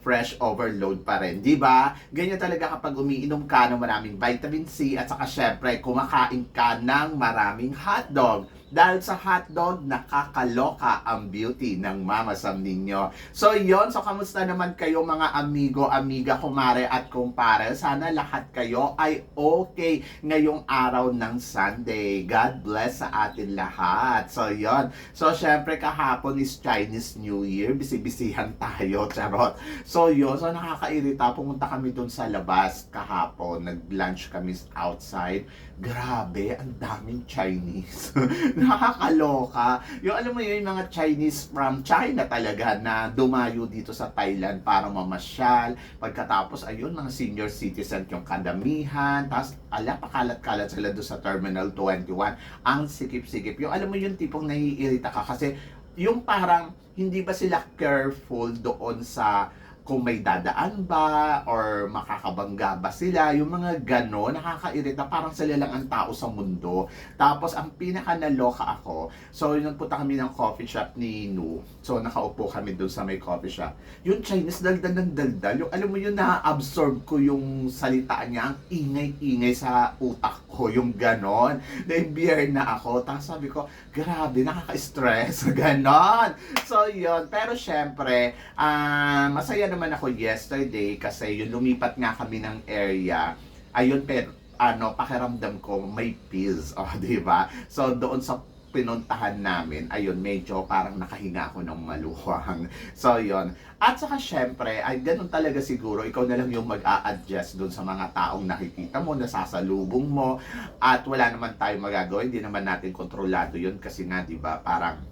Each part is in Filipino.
Fresh overload pa rin, di ba? Ganyan talaga kapag umiinom ka ng maraming vitamin C at saka syempre, kumakain ka ng maraming hotdog. Dahil sa hotdog, nakakaloka ang beauty ng Mama Sam ninyo. So yon so kamusta naman kayo mga amigo, amiga, kumare at kumpare? Sana lahat kayo ay okay ngayong araw ng Sunday. God bless sa atin lahat. So yon So syempre kahapon is Chinese New Year. Bisibisihan tayo, charot. So yun, so nakakairita. Pumunta kami dun sa labas kahapon. Nag-lunch kami outside. Grabe, ang daming Chinese. Nakakaloka. Yung alam mo yun, yung mga Chinese from China talaga na dumayo dito sa Thailand para mamasyal. Pagkatapos, ayun, mga senior citizen yung kadamihan. Tapos, ala, pakalat-kalat sila doon sa Terminal 21. Ang sikip-sikip. Yung alam mo yung tipong naiirita ka kasi yung parang hindi ba sila careful doon sa kung may dadaan ba or makakabangga ba sila, yung mga gano'n, nakakairita, parang sila lang ang tao sa mundo. Tapos, ang pinaka naloka ako, so yun punta kami ng coffee shop ni Nu. So, nakaupo kami doon sa may coffee shop. Yung Chinese, daldal ng daldal. Yung, alam mo yun, na-absorb ko yung salita niya, ang ingay-ingay sa utak ko, yung gano'n. Na-imbier na ako. Tapos sabi ko, grabe, nakaka-stress. Ganon. So, yun. Pero, syempre, ah, masaya naman ako yesterday kasi yung lumipat nga kami ng area. Ayun, pero ano, pakiramdam ko may peace, oh, di ba? So doon sa pinuntahan namin, ayun, medyo parang nakahinga ako ng maluwang. So, yon At saka, syempre, ay ganun talaga siguro, ikaw na lang yung mag-a-adjust doon sa mga taong nakikita mo, nasasalubong mo, at wala naman tayong magagawa, hindi naman natin kontrolado yun kasi nga, di ba, parang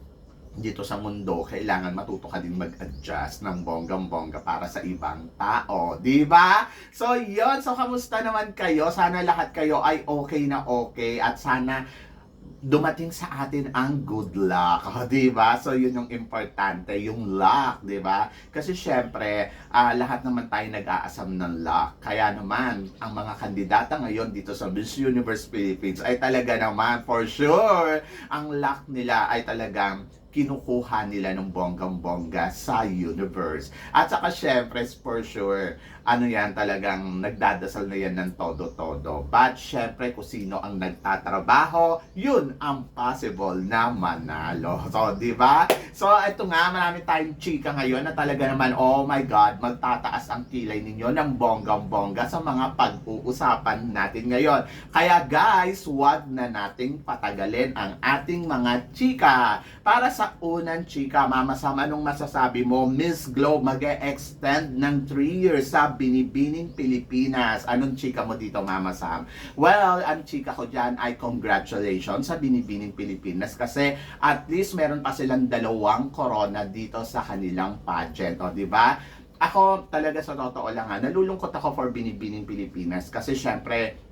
dito sa mundo, kailangan matuto ka din mag-adjust ng bonggang-bongga para sa ibang tao. Ba? So, yon So, kamusta naman kayo? Sana lahat kayo ay okay na okay at sana dumating sa atin ang good luck, oh, 'di ba? So 'yun yung importante, yung luck, 'di ba? Kasi syempre, ah, lahat naman tayo nag-aasam ng luck. Kaya naman, ang mga kandidata ngayon dito sa Miss Universe Philippines ay talaga naman for sure, ang luck nila ay talagang kinukuha nila ng bonggang-bongga sa universe. At saka syempre, for sure, ano yan talagang nagdadasal na yan ng todo-todo. But syempre, kung sino ang nagtatrabaho, yun ang possible na manalo. So, di ba? So, ito nga, marami tayong chika ngayon na talaga naman, oh my God, magtataas ang kilay ninyo ng bonggang-bongga sa mga pag-uusapan natin ngayon. Kaya guys, wag na nating patagalin ang ating mga chika. Para sa unang chika, Mama Sam, anong masasabi mo? Miss Globe mag extend ng 3 years sa Binibining Pilipinas. Anong chika mo dito, Mama Sam? Well, ang chika ko dyan ay congratulations sa Binibining Pilipinas kasi at least meron pa silang dalawang corona dito sa kanilang pageant. O, di ba? Ako talaga sa totoo lang ha, nalulungkot ako for Binibining Pilipinas kasi syempre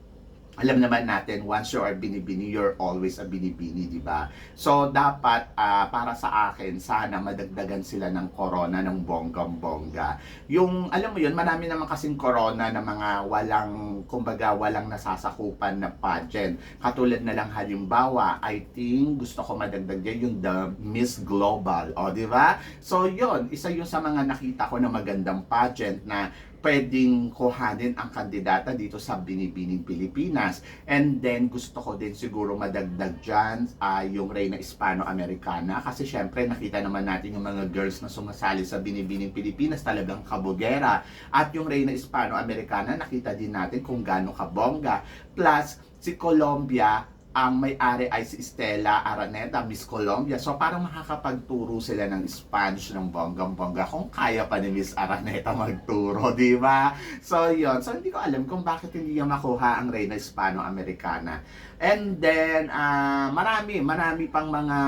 alam naman natin, once you are binibini, you're always a binibini, di ba? So, dapat, ah, para sa akin, sana madagdagan sila ng corona ng bonggang-bongga. Yung, alam mo yun, marami naman kasing corona na mga walang, kumbaga, walang nasasakupan na pageant. Katulad na lang halimbawa, I think, gusto ko madagdag yan yung the Miss Global, o, di ba? So, yun, isa yun sa mga nakita ko na magandang pageant na pwedeng kuhanin ang kandidata dito sa Binibining Pilipinas. And then, gusto ko din siguro madagdag dyan ah, yung Reyna Hispano-Americana kasi syempre nakita naman natin yung mga girls na sumasali sa Binibining Pilipinas talagang kabugera. At yung Reyna Hispano-Americana nakita din natin kung gaano kabongga. Plus, si Colombia, ang may-ari ay si Stella Araneta, Miss Colombia. So parang makakapagturo sila ng Spanish ng bonggang-bongga kung kaya pa ni Miss Araneta magturo, di ba? So yon So hindi ko alam kung bakit hindi niya makuha ang Reyna Hispano-Americana. And then, ah, marami, marami pang mga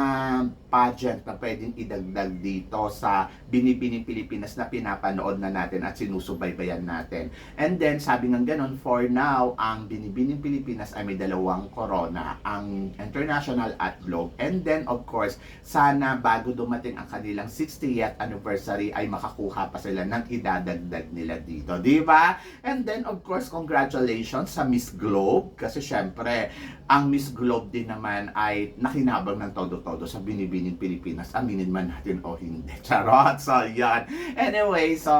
pageant na pwedeng idagdag dito sa Binibining Pilipinas na pinapanood na natin at sinusubaybayan natin. And then, sabi ng ganon, for now, ang Binibining Pilipinas ay may dalawang corona, ang international at globe. And then, of course, sana bago dumating ang kanilang 60th anniversary ay makakuha pa sila ng idadagdag nila dito. Di ba? And then, of course, congratulations sa Miss Globe kasi syempre, ang Miss Globe din naman ay nakinabang ng todo-todo sa Binibining Pilipinas. Aminin man natin o hindi. Charot! So, yan. Anyway, so,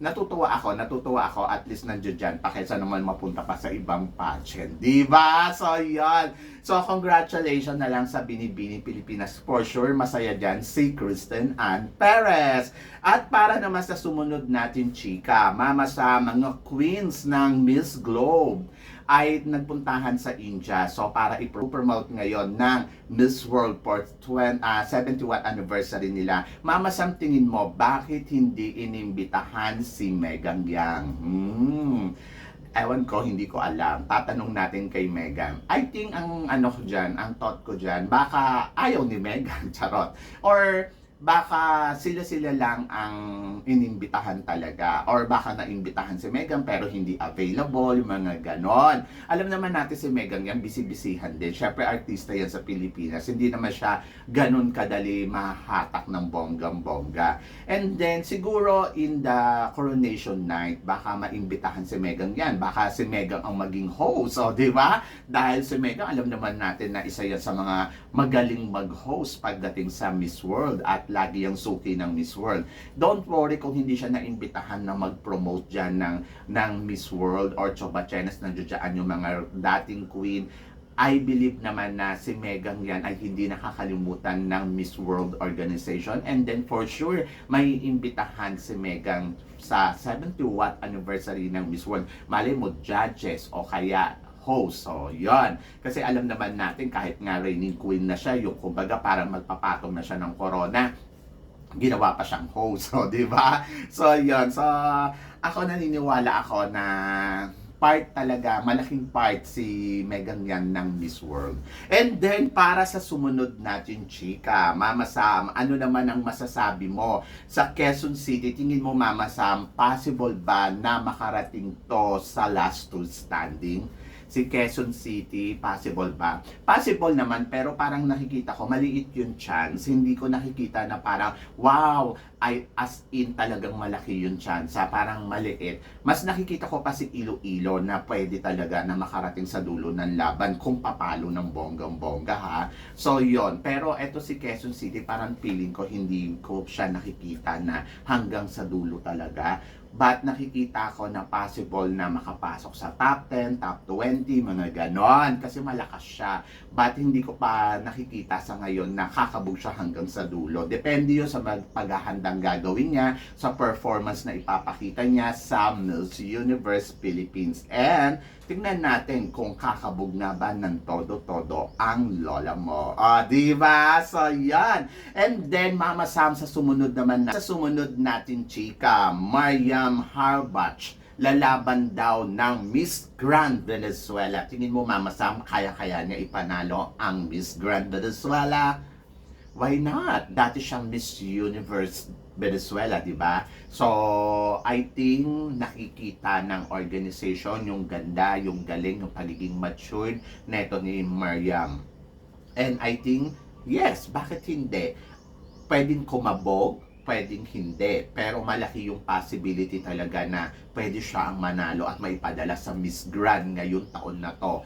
natutuwa ako, natutuwa ako, at least nandiyan dyan, pa kaysa naman mapunta pa sa ibang pageant. Di ba? So, yan. So, congratulations na lang sa Binibini Pilipinas. For sure, masaya dyan si Kristen Ann Perez. At para naman sa sumunod natin, chika, mama sa mga queens ng Miss Globe ay nagpuntahan sa India. So, para i-promote ngayon ng Miss World for 20, ah, 71 anniversary nila. Mama Sam, tingin mo, bakit hindi inimbitahan si Megan Yang? Hmm. Ewan ko, hindi ko alam. Tatanong natin kay Megan. I think ang ano ko dyan, ang thought ko dyan, baka ayaw ni Megan, charot. Or baka sila-sila lang ang inimbitahan talaga. Or baka naimbitahan si Megan pero hindi available, mga ganon. Alam naman natin si Megan yan, busy-busyhan din. Siyempre, artista yan sa Pilipinas. Hindi naman siya ganon kadali mahatak ng bonggang-bongga. And then, siguro in the coronation night, baka maimbitahan si Megan yan. Baka si Megan ang maging host, o di ba? Dahil si Megan, alam naman natin na isa yan sa mga magaling mag-host pagdating sa Miss World at lagi yung suki ng Miss World. Don't worry kung hindi siya naimbitahan na mag-promote dyan ng, ng Miss World or Choba Chenes na dyan yung mga dating queen. I believe naman na si Megan yan ay hindi nakakalimutan ng Miss World Organization and then for sure may imbitahan si Megan sa 71st anniversary ng Miss World. Malay mo judges o kaya host. So, yon Kasi alam naman natin, kahit nga reigning queen na siya, yung kumbaga parang magpapatong na siya ng corona, ginawa pa siyang host. So, di ba? So, yon So, ako naniniwala ako na part talaga, malaking part si Megan yan ng Miss World. And then, para sa sumunod natin, chika, Mama Sam, ano naman ang masasabi mo sa Quezon City? Tingin mo, Mama Sam, possible ba na makarating to sa last two standing? Si Quezon City, possible ba? Possible naman, pero parang nakikita ko, maliit yung chance. Hindi ko nakikita na parang, wow, ay as in talagang malaki yung chance. Parang maliit. Mas nakikita ko pa si Iloilo na pwede talaga na makarating sa dulo ng laban kung papalo ng bonggang-bongga ha. So yon Pero eto si Quezon City, parang feeling ko hindi ko siya nakikita na hanggang sa dulo talaga but nakikita ko na possible na makapasok sa top 10, top 20, mga ganon. Kasi malakas siya. But hindi ko pa nakikita sa ngayon na kakabog siya hanggang sa dulo. Depende yun sa paghahandang gagawin niya, sa performance na ipapakita niya sa Miss Universe Philippines. And tingnan natin kung kakabog nga ba ng todo-todo ang lola mo. Ah, di ba? So, yan. And then, Mama Sam, sa sumunod naman na, sa sumunod natin, chika, Mariam Harbach lalaban daw ng Miss Grand Venezuela. Tingin mo, Mama Sam, kaya-kaya niya ipanalo ang Miss Grand Venezuela? Why not? Dati siyang Miss Universe Venezuela, di ba? So, I think nakikita ng organization yung ganda, yung galing, yung pagiging matured neto ni Mariam. And I think, yes, bakit hindi? Pwedeng kumabog, pwedeng hindi. Pero malaki yung possibility talaga na pwede siya ang manalo at maipadala sa Miss Grand ngayong taon na to.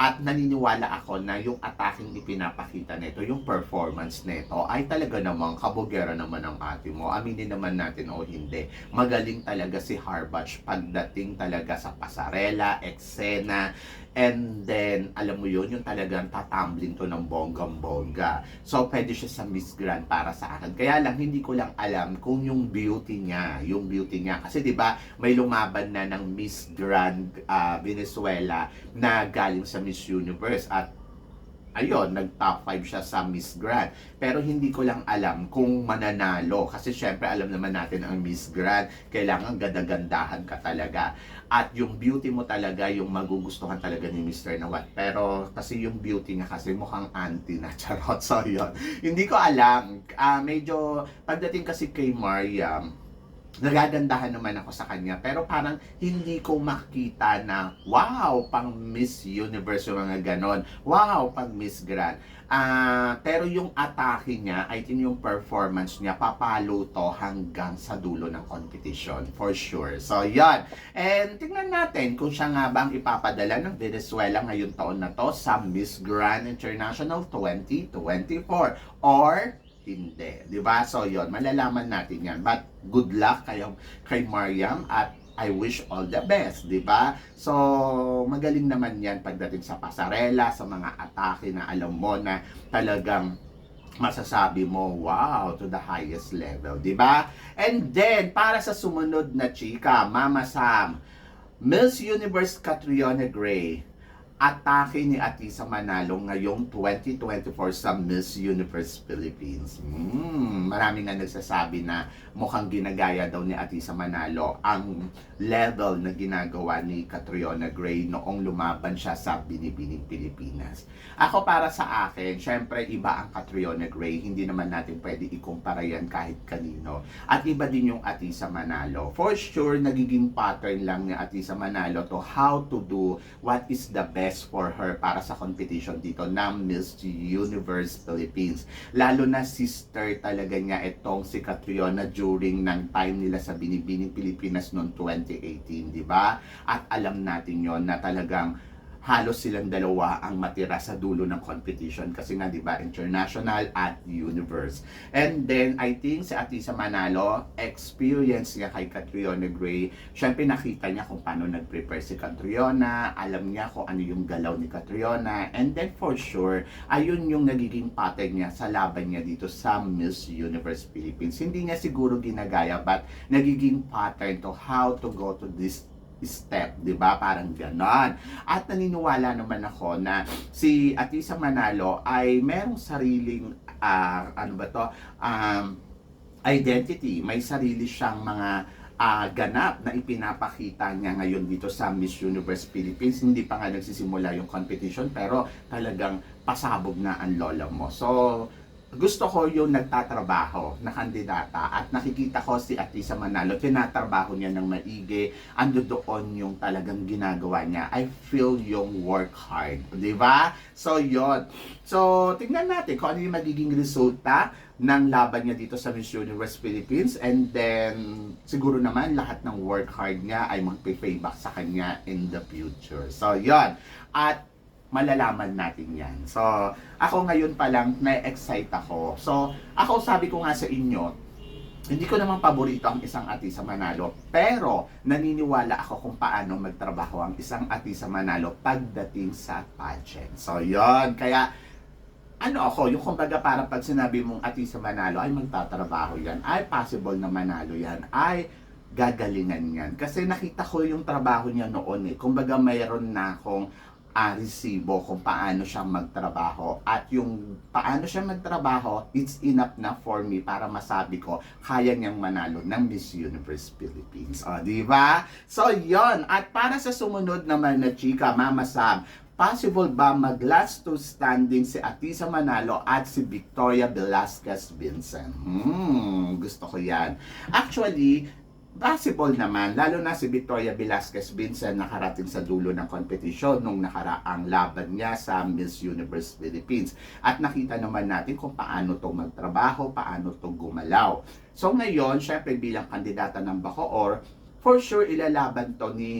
At naniniwala ako na yung attacking ipinapakita nito, yung performance nito, ay talaga namang kabugera naman ang ate mo. Aminin naman natin o hindi. Magaling talaga si Harbach pagdating talaga sa pasarela, eksena, and then, alam mo yun, yung talagang tatambling to ng bonggang-bongga. So, pwede siya sa Miss Grand para sa akin. Kaya lang, hindi ko lang alam kung yung beauty niya, yung beauty niya. Kasi, di ba, may lumaban na ng Miss Grand ah, Venezuela na galing sa Miss Universe at ayun, nag-top 5 siya sa Miss Grand. Pero hindi ko lang alam kung mananalo. Kasi syempre, alam naman natin ang Miss Grand, kailangan gadagandahan ka talaga. At yung beauty mo talaga, yung magugustuhan talaga ni Mr. Nawat. Pero kasi yung beauty niya kasi mukhang anti na charot. So, yun. Hindi ko alam. Ah, medyo, pagdating kasi kay Mariam, nagagandahan naman ako sa kanya. Pero parang hindi ko makita na wow pang Miss Universe yung mga ganon. Wow pang Miss Grand. Ah pero yung atake niya I think yung performance niya papalo to hanggang sa dulo ng competition for sure. So yan and tingnan natin kung siya nga ba ang ipapadala ng Venezuela ngayong taon na to sa Miss Grand International 2024 or hindi. Di ba? So, yon malalaman natin yan. But, good luck kay, kay Mariam at I wish all the best, di ba? So, magaling naman yan pagdating sa pasarela, sa mga atake na alam mo na talagang masasabi mo, wow, to the highest level, di ba? And then, para sa sumunod na chika, Mama Sam, Miss Universe Catriona Gray, atake ni Atisa Manalo ngayong 2024 sa Miss Universe Philippines. Hmm, marami nga nagsasabi na mukhang ginagaya daw ni Atisa Manalo ang level na ginagawa ni Catriona Gray noong lumaban siya sa Binibining Pilipinas. Ako para sa akin, syempre iba ang Catriona Gray, hindi naman natin pwede ikumpara yan kahit kanino. At iba din yung Atisa Manalo. For sure, nagiging pattern lang ni Atisa Manalo to how to do what is the best for her para sa competition dito ng Miss Universe Philippines. Lalo na sister talaga niya itong si Catriona during ng time nila sa Binibining Pilipinas noong 2018, di ba? At alam natin yon na talagang halos silang dalawa ang matira sa dulo ng competition kasi nga 'di ba international at universe. And then I think si Atisa Manalo experience niya kay Catriona Gray. Syempre nakita niya kung paano nag-prepare si Catriona, alam niya kung ano yung galaw ni Catriona and then for sure ayun yung nagiging pattern niya sa laban niya dito sa Miss Universe Philippines. Hindi niya siguro ginagaya but nagiging pattern to how to go to this step, 'di ba? Parang ganon. At naniniwala naman ako na si Atisa Manalo ay merong sariling ah, ano ba 'to? Um, identity, may sarili siyang mga ah, ganap na ipinapakita niya ngayon dito sa Miss Universe Philippines. Hindi pa nga nagsisimula yung competition pero talagang pasabog na ang lola mo. So, gusto ko yung nagtatrabaho na kandidata at nakikita ko si Atisa Manalo, tinatrabaho niya ng maigi, ando doon yung talagang ginagawa niya. I feel yung work hard, di ba? So, yon So, tingnan natin kung ano yung magiging resulta ng laban niya dito sa Miss Universe Philippines and then siguro naman lahat ng work hard niya ay magpe-payback sa kanya in the future. So, yon At malalaman natin yan. So, ako ngayon pa lang, na-excite ako. So, ako sabi ko nga sa inyo, hindi ko naman paborito ang isang ati sa Manalo, pero naniniwala ako kung paano magtrabaho ang isang ati sa Manalo pagdating sa pageant. So, yon Kaya, ano ako, yung kumbaga parang pag sinabi mong ati sa Manalo, ay magtatrabaho yan, ay possible na manalo yan, ay gagalingan yan. Kasi nakita ko yung trabaho niya noon eh. Kumbaga mayroon na akong uh, resibo kung paano siya magtrabaho. At yung paano siya magtrabaho it's enough na for me para masabi ko kaya niyang manalo ng Miss Universe Philippines. O di ba? So yon at para sa sumunod naman na chika Mama Sam possible ba mag last to standing si Atisa Manalo at si Victoria Velasquez Vincent? Hmm gusto ko yan. Actually Possible naman, lalo na si Victoria Velasquez Vincent nakarating sa dulo ng kompetisyon nung nakaraang laban niya sa Miss Universe Philippines. At nakita naman natin kung paano to magtrabaho, paano to gumalaw. So ngayon, syempre bilang kandidata ng Bacoor, for sure ilalaban to ni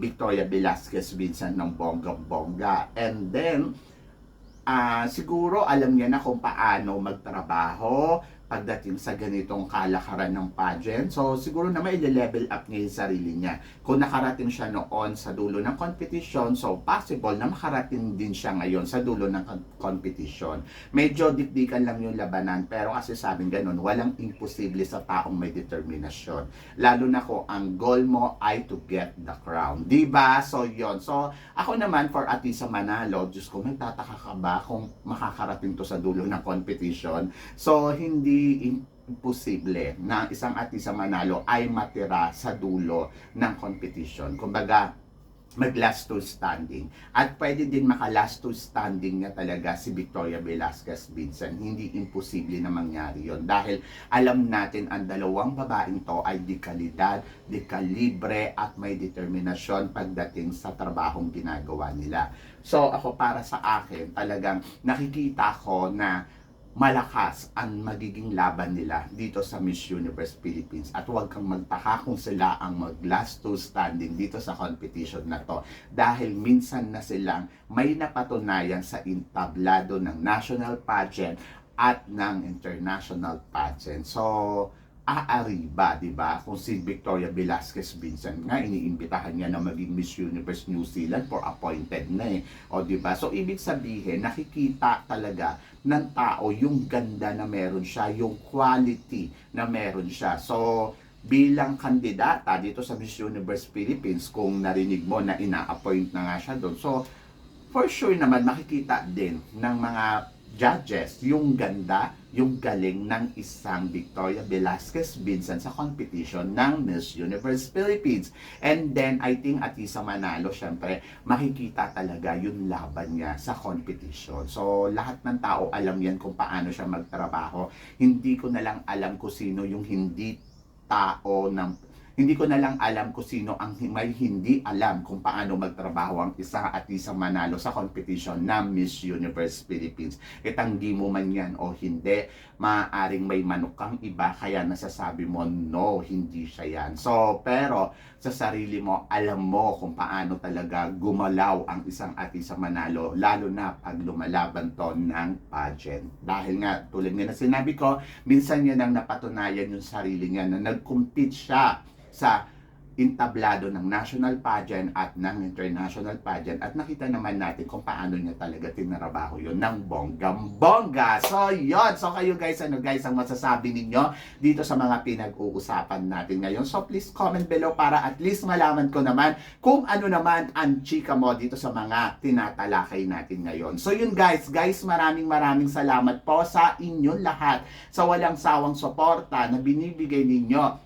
Victoria Velasquez Vincent ng bonggang-bongga. And then, ah siguro alam niya na kung paano magtrabaho, pagdating sa ganitong kalakaran ng pageant. So, siguro naman i-level up niya yung sarili niya. Kung nakarating siya noon sa dulo ng competition, so possible na makarating din siya ngayon sa dulo ng competition. Medyo dikdikan lang yung labanan, pero kasi sabing ganun, walang imposible sa taong may determinasyon. Lalo na kung ang goal mo ay to get the crown. ba? So, yon So, ako naman for Atisa Manalo, Diyos ko, nagtataka ka ba kung makakarating to sa dulo ng competition? So, hindi imposible na isang Atisa Manalo ay matira sa dulo ng competition. Kumbaga, mag last two standing. At pwede din maka last two standing niya talaga si Victoria Velasquez Vincent. Hindi imposible na mangyari yon dahil alam natin ang dalawang babaeng to ay di kalidad, di kalibre at may determinasyon pagdating sa trabahong ginagawa nila. So ako para sa akin talagang nakikita ko na malakas ang magiging laban nila dito sa Miss Universe Philippines at huwag kang magtaka kung sila ang mag last two standing dito sa competition na to dahil minsan na silang may napatunayan sa intablado ng national pageant at ng international pageant. So, aari ba, di ba? Kung si Victoria Velasquez Vincent nga, iniimbitahan niya na maging Miss Universe New Zealand for appointed na eh. O, di ba? So, ibig sabihin, nakikita talaga ng tao yung ganda na meron siya, yung quality na meron siya. So, bilang kandidata dito sa Miss Universe Philippines, kung narinig mo na ina-appoint na nga siya doon. So, for sure naman makikita din ng mga judges yung ganda, yung galing ng isang Victoria Velasquez Vincent sa competition ng Miss Universe Philippines. And then, I think Atisa Manalo, syempre, makikita talaga yung laban niya sa competition. So, lahat ng tao alam yan kung paano siya magtrabaho. Hindi ko na lang alam kung sino yung hindi tao ng hindi ko na lang alam kung sino ang may hindi alam kung paano magtrabaho ang isa at isang manalo sa competition ng Miss Universe Philippines. Itanggi mo man yan o hindi, maaaring may manok kang iba kaya nasasabi mo no, hindi siya yan. So, pero sa sarili mo, alam mo kung paano talaga gumalaw ang isang at isang manalo, lalo na pag lumalaban to ng pageant. Dahil nga, tulad nga na sinabi ko, minsan niya nang napatunayan yung sarili niya na nag-compete siya sa intablado ng national pageant at ng international pageant at nakita naman natin kung paano niya talaga tinarabaho yun ng bonggang-bongga. So, yon So, kayo guys, ano guys ang masasabi ninyo dito sa mga pinag-uusapan natin ngayon? So, please comment below para at least malaman ko naman kung ano naman ang chika mo dito sa mga tinatalakay natin ngayon. So, yun guys. Guys, maraming maraming salamat po sa inyong lahat sa walang sawang suporta na binibigay ninyo